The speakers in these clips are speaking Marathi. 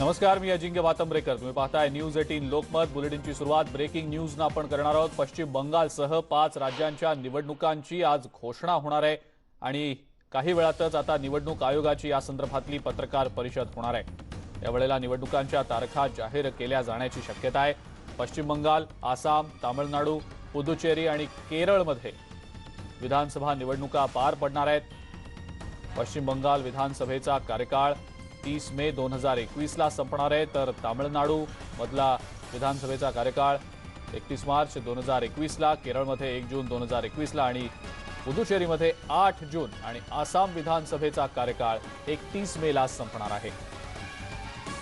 नमस्कार मी अजिंक्य वातंब्रेकर तुम्ही पाहताय न्यूज एटीन लोकमत. बुलेटिनची सुरुवात ब्रेकिंग न्यूजनं आपण करणार आहोत. पश्चिम बंगालसह पाच राज्यांच्या निवडणुकांची आज घोषणा होणार आहे आणि काही वेळातच आता निवडणूक आयोगाची या संदर्भातली पत्रकार परिषद होणार आहे. यावेळेला निवडणुकांच्या तारखा जाहीर केल्या जाण्याची शक्यता आहे. पश्चिम बंगाल आसाम तामिळनाडू पुदुचेरी आणि केरळमध्ये विधानसभा निवडणुका पार पडणार आहेत. पश्चिम बंगाल विधानसभेचा कार्यकाळ तीस मे दोन हजार एकवीसला संपणार आहे. तर तामिळनाडू मधला विधानसभेचा कार्यकाळ एकतीस मार्च दोन हजार एकवीसला केरळमध्ये एक जून दोन हजार एकवीसला आणि पुदुचेरीमध्ये आठ जून आणि आसाम विधानसभेचा कार्यकाळ एकतीस मेला संपणार आहे.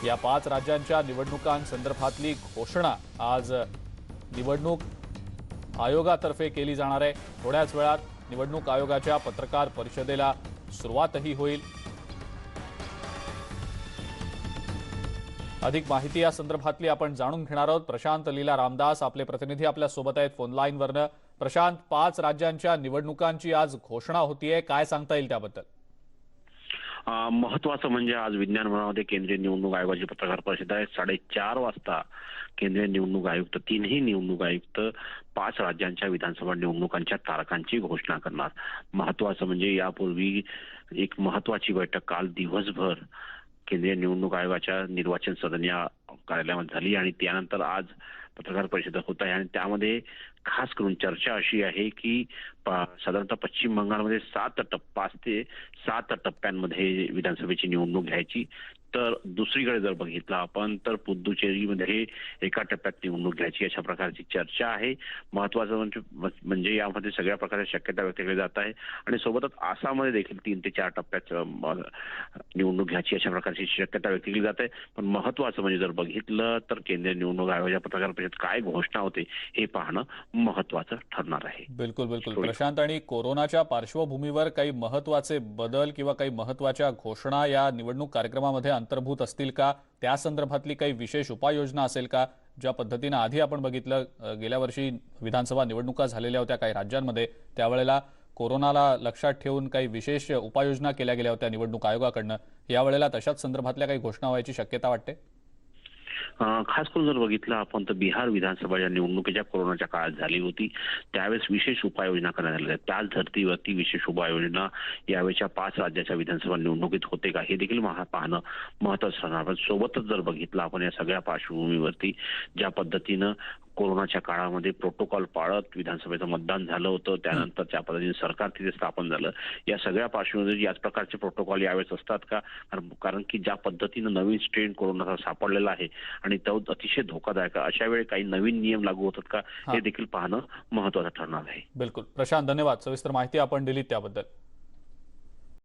या पाच राज्यांच्या निवडणुकांसंदर्भातली घोषणा आज निवडणूक आयोगातर्फे केली जाणार आहे. थोड्याच वेळात निवडणूक आयोगाच्या पत्रकार परिषदेला सुरुवातही होईल. अधिक माहिती या संदर्भातली आपण जाणून घेणार आहोत. प्रशांत लीला रामदास आपले प्रतिनिधी आपल्यासोबत आहेत फोनलाईनवरनं प्रशांत पाच राज्यांच्या निवडणुकांची आज घोषणा होतीये. काय सांगता येईल त्याबद्दल? महत्वाचं म्हणजे आज विज्ञान भवनामध्ये केंद्रीय निवडणूक आयोगाची पत्रकार परिषद आहे साडेचार वाजता केंद्रीय निवडणूक आयुक्त तीनही निवडणूक आयुक्त पाच राज्यांच्या विधानसभा निवडणुकांच्या तारखांची घोषणा करणार. महत्वाचं म्हणजे यापूर्वी एक महत्वाची बैठक काल दिवसभर केंद्रीय निवडणूक आयोगाच्या निर्वाचन सदन या कार्यालयामध्ये झाली आणि त्यानंतर आज पत्रकार परिषद होत आहे. आणि त्यामध्ये खास करून चर्चा अशी आहे की प- साधारणतः पश्चिम बंगालमध्ये सात टप्पा ते सात टप्प्यांमध्ये विधानसभेची निवडणूक घ्यायची. तर दुसरीकडे जर बघितलं आपण तर पुदुचेरीमध्ये एका टप्प्यात निवडणूक घ्यायची अशा प्रकारची चर्चा आहे. महत्वाचं म्हणजे म्हणजे यामध्ये सगळ्या प्रकारच्या शक्यता व्यक्त केली जात आहे. आणि सोबतच आसाममध्ये देखील तीन ते चार टप्प्यात निवडणूक घ्यायची अशा प्रकारची शक्यता व्यक्त केली जाते पण महत्वाचं म्हणजे जर बघितलं तर केंद्रीय निवडणूक आयोगाच्या पत्रकार परिषदेत काय घोषणा होते हे पाहणं महत्वाचं ठरणार आहे. बिलकुल बिलकुल. प्रशांत आणि कोरोनाच्या पार्श्वभूमीवर काही महत्त्वाचे बदल किंवा काही महत्त्वाच्या घोषणा या निवडणूक कार्यक्रमामध्ये अंतर्भूत असतील का? त्या संदर्भातली काही विशेष उपाययोजना असेल का? ज्या पद्धतीनं आधी आपण बघितलं गेल्या वर्षी विधानसभा निवडणुका झालेल्या होत्या काही राज्यांमध्ये त्यावेळेला कोरोनाला लक्षात ठेवून काही विशेष उपाययोजना केल्या गेल्या होत्या निवडणूक आयोगाकडनं. यावेळेला तशाच संदर्भातल्या काही घोषणा व्हायची शक्यता वाटते? खास करून जर बघितलं आपण तर बिहार विधानसभाच्या निवडणुकीच्या कोरोनाच्या काळात झाली होती. त्यावेळेस विशेष उपाययोजना करण्यात आल्या. त्याच धर्तीवरती विशेष उपाययोजना यावेळेच्या पाच राज्याच्या विधानसभा निवडणुकीत होते का हे देखील महा पाहणं महत्वाचं राहणार पण सोबतच जर बघितलं आपण या सगळ्या पार्श्वभूमीवरती ज्या पद्धतीनं कोरोनाच्या काळामध्ये प्रोटोकॉल पाळत विधानसभेचं मतदान झालं होतं. त्यानंतर त्या पद्धतीने सरकार तिथे स्थापन झालं या सगळ्या पार्श्वभूमीवर याच प्रकारचे प्रोटोकॉल यावेळेस असतात का? कारण- की ज्या पद्धतीनं नवीन स्ट्रेन कोरोनाचा सापडलेला आहे आणि तो अतिशय धोकादायक आहे अशा वेळी काही नवीन नियम लागू होतात का? हा. हे. देखील पाहणं महत्वाचं ठरणार आहे. बिलकुल. प्रशांत धन्यवाद. सविस्तर माहिती आपण दिली त्याबद्दल.